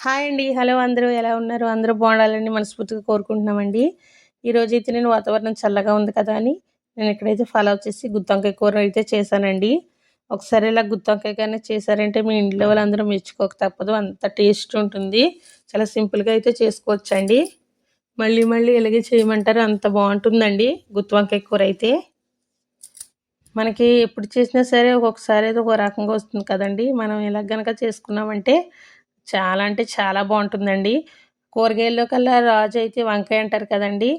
Hi అండి. Hello అందరూ. ఎలా ఉన్నారు? అందరూ బాగుండాలని మనస్ఫూర్తిగా కోరుకుంటున్నామండి. ఈరోజు అయితే నేను వాతావరణం చల్లగా ఉంది కదా అని నేను ఇక్కడైతే ఫాలో చేసి గుత్తంకాయ కూర అయితే చేశానండి. ఒకసారి ఇలా గుత్తొంకాయ కానీ చేశారంటే మీ ఇంట్లో వాళ్ళందరూ మెచ్చుకోక తప్పదు. అంత టేస్ట్ ఉంటుంది. చాలా సింపుల్గా అయితే చేసుకోవచ్చండి. మళ్ళీ మళ్ళీ ఇలాగే చేయమంటారు. అంత బాగుంటుందండి గుత్తంకాయ కూర అయితే. మనకి ఎప్పుడు చేసినా సరే ఒక్కొక్కసారి అయితే ఒక రకంగా వస్తుంది కదండి. మనం ఇలా కనుక చేసుకున్నామంటే చాలా అంటే చాలా బాగుంటుందండి. కూరగాయల్లో కల్లా రాజు అయితే వంకాయ అంటారు కదండి.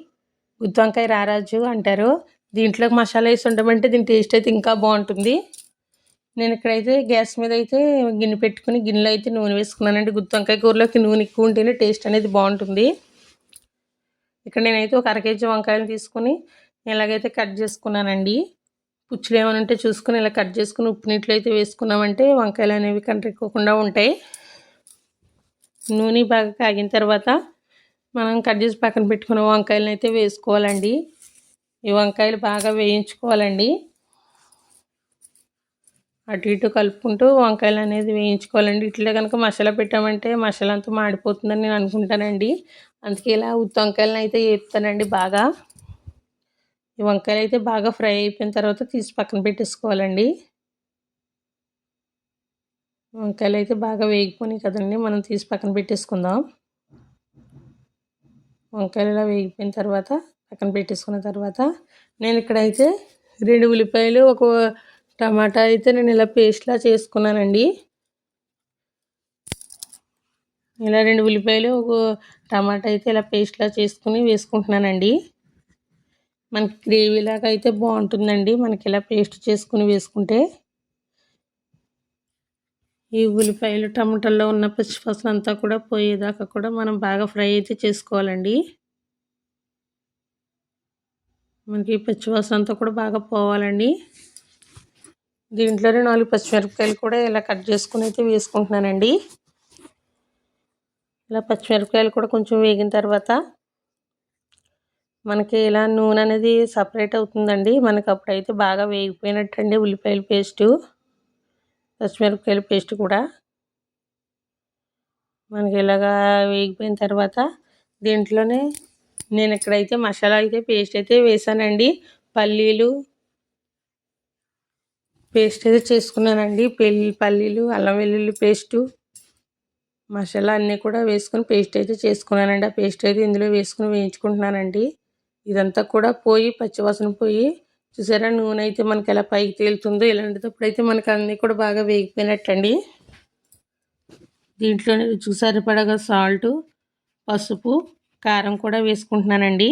గుత్తి వంకాయ రారాజు అంటారు. దీంట్లోకి మసాలా వేసి ఉండమంటే దీని టేస్ట్ అయితే ఇంకా బాగుంటుంది. నేను ఇక్కడైతే గ్యాస్ మీద అయితే గిన్నె పెట్టుకుని గిన్నెలో అయితే నూనె వేసుకున్నానండి. గుత్తి వంకాయ కూరలోకి నూనె ఎక్కువ ఉంటేనే టేస్ట్ అనేది బాగుంటుంది. ఇక్కడ నేనైతే ఒక అర కేజీ వంకాయలు తీసుకుని ఇలాగైతే కట్ చేసుకున్నానండి. పుచ్చులు ఏమైనా ఉంటే చూసుకుని ఇలా కట్ చేసుకుని ఉప్పు నీటిలో అయితే వేసుకున్నామంటే వంకాయలు అనేవి కంట్రెక్కుకుండా ఉంటాయి. నూనె బాగా కాగిన తర్వాత మనం కట్ చేసి పక్కన పెట్టుకున్న వంకాయలను అయితే వేసుకోవాలండి. ఈ వంకాయలు బాగా వేయించుకోవాలండి. అటు ఇటు కలుపుకుంటూ వంకాయలు అనేది వేయించుకోవాలండి. ఇట్లా కనుక మసాలా పెట్టామంటే మసాలా అంతా మాడిపోతుందని నేను అనుకుంటానండి. అందుకే ఇలా ఉత్త వంకాయలను అయితే వేపుతానండి బాగా. ఈ వంకాయలు అయితే బాగా ఫ్రై అయిపోయిన తర్వాత తీసి పక్కన పెట్టేసుకోవాలండి. వంకాయలు అయితే బాగా వేగిపోయినాయి కదండి. మనం తీసి పక్కన పెట్టేసుకుందాం. వంకాయలు ఇలా వేగిపోయిన తర్వాత పక్కన పెట్టేసుకున్న తర్వాత నేను ఇక్కడైతే రెండు ఉల్లిపాయలు ఒక టమాటా అయితే నేను ఇలా పేస్ట్లా చేసుకున్నానండి. ఇలా రెండు ఉల్లిపాయలు ఒక టమాటా అయితే ఇలా పేస్ట్లా చేసుకుని వేసుకుంటున్నానండి. మనకి గ్రేవీలాగా అయితే బాగుంటుందండి. మనకి ఇలా పేస్ట్ చేసుకుని వేసుకుంటే ఈ ఉల్లిపాయలు టమాటాల్లో ఉన్న పచ్చిపసలు అంతా కూడా పోయేదాకా కూడా మనం బాగా ఫ్రై అయితే చేసుకోవాలండి. మనకి పచ్చివాసన అంతా కూడా బాగా పోవాలండి. దీంట్లోనే నాలుగు పచ్చిమిరపకాయలు కూడా ఇలా కట్ చేసుకుని అయితే వేసుకుంటున్నానండి. ఇలా పచ్చిమిరపకాయలు కూడా కొంచెం వేగిన తర్వాత మనకి ఇలా నూనె అనేది సపరేట్ అవుతుందండి. మనకి అప్పుడైతే బాగా వేగిపోయినట్టండి ఉల్లిపాయల పేస్టు. పచ్చిమిరపకాయల పేస్ట్ కూడా. మనకి ఇలాగా వేగిపోయిన తర్వాత దీంట్లోనే నేను ఇక్కడైతే మసాలా అయితే పేస్ట్ అయితే వేసానండి. పల్లీలు పేస్ట్ అయితే చేసుకున్నానండి. పెళ్ళి పల్లీలు అల్లం వెల్లుల్లి పేస్టు మసాలా అన్నీ కూడా వేసుకొని పేస్ట్ అయితే చేసుకున్నానండి. ఆ పేస్ట్ అయితే ఇందులో వేసుకుని వేయించుకుంటున్నానండి. ఇదంతా కూడా పోయి పచ్చివాసన పోయి చూసారా నూనె అయితే మనకి ఎలా పైకి తేలుతుందో ఇలాంటిదప్పుడు అయితే మనకి అన్నీ కూడా బాగా వేగిపోయినట్టండి. దీంట్లోనే చూసారు సరిపడగా సాల్ట్ పసుపు కారం కూడా వేసుకుంటున్నానండి.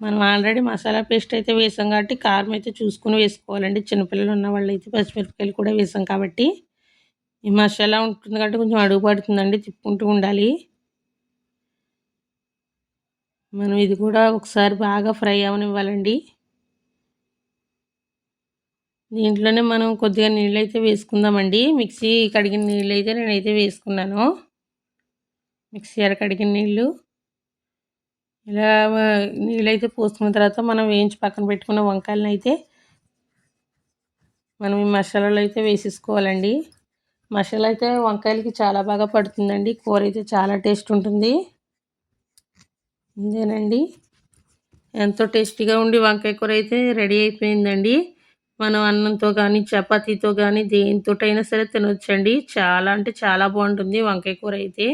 మనం ఆల్రెడీ మసాలా పేస్ట్ అయితే వేసాం కాబట్టి కారం అయితే చూసుకుని వేసుకోవాలండి. చిన్నపిల్లలు ఉన్న వాళ్ళు అయితే పచ్చిమిరపకాయలు కూడా వేసాం కాబట్టి. ఈ మసాలా ఉంటుంది కాబట్టి కొంచెం అడుగు పడుతుందండి తిప్పుకుంటూ ఉండాలి. మనం ఇది కూడా ఒకసారి బాగా ఫ్రై అవనివ్వాలండి. దీంట్లోనే మనం కొద్దిగా నీళ్ళు అయితే వేసుకుందామండి. మిక్సీ కడిగిన నీళ్ళు అయితే నేనైతే వేసుకున్నాను. మిక్సీ అర కడిగిన నీళ్ళు. ఇలా నీళ్ళు అయితే పోసుకున్న తర్వాత మనం వేయించి పక్కన పెట్టుకున్న వంకాయలను అయితే మనం ఈ మసాలాలు అయితే వేసేసుకోవాలండి. మసాలా అయితే వంకాయలకి చాలా బాగా పడుతుందండి. కూర అయితే చాలా టేస్ట్ ఉంటుంది. ఇదేనండి. ఎంతో టేస్టీగా ఉండి వంకాయ కూర అయితే రెడీ అయిపోయిందండి. మనం అన్నంతో కానీ చపాతీతో కానీ దేనితోటైనా సరే తినొచ్చండి. చాలా అంటే చాలా బాగుంటుంది వంకాయ కూర అయితే.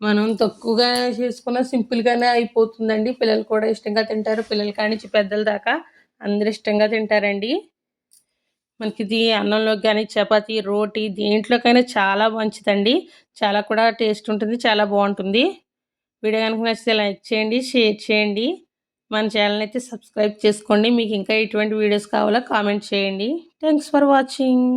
మనం తక్కువగా చేసుకున్న సింపుల్గానే అయిపోతుందండి. పిల్లలు కూడా ఇష్టంగా తింటారు. పిల్లలు కానీ పెద్దల దాకా అందరు ఇష్టంగా తింటారండి. మనకి ఇది అన్నంలోకి కానీ చపాతీ రోటీ దేంట్లోకైనా చాలా మంచిదండి. చాలా కూడా టేస్ట్ ఉంటుంది. చాలా బాగుంటుంది. వీడియో కనుక నచ్చితే లైక్ చేయండి షేర్ చేయండి. మన ఛానల్ అయితే సబ్స్క్రైబ్ చేసుకోండి. మీకు ఇంకా ఎటువంటి వీడియోస్ కావాలో కామెంట్ చేయండి. Thanks for watching.